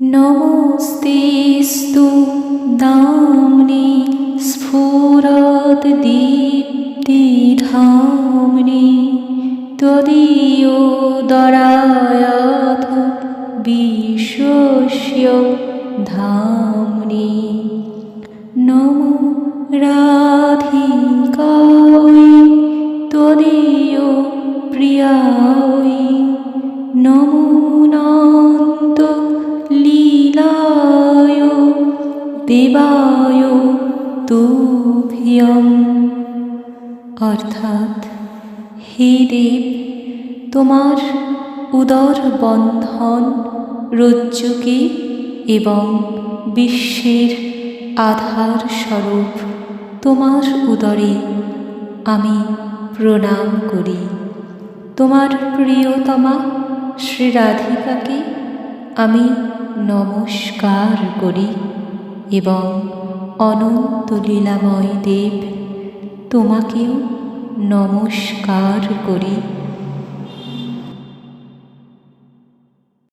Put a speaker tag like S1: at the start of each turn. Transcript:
S1: নমস্তেস্তু দাম্নি স্ফুরত দীপ্তিধাম্নি তদীয় দরায়থ বিশ্বস্য ধাম্নি। নম রাধিকাই তদীয় প্রিয়াই নমো দেবায় তুভ্যম। অর্থাৎ, হে দেব, তোমার উদর বন্ধন রজ্জুকে এবং বিশ্বের আধার স্বরূপ তোমার উদরে আমি প্রণাম করি। তোমার প্রিয়তমা শ্রী রাধিকাকে আমি নমস্কার করি। এবং অনন্ত লীলাময় দেব তোমাকেও নমস্কার করি।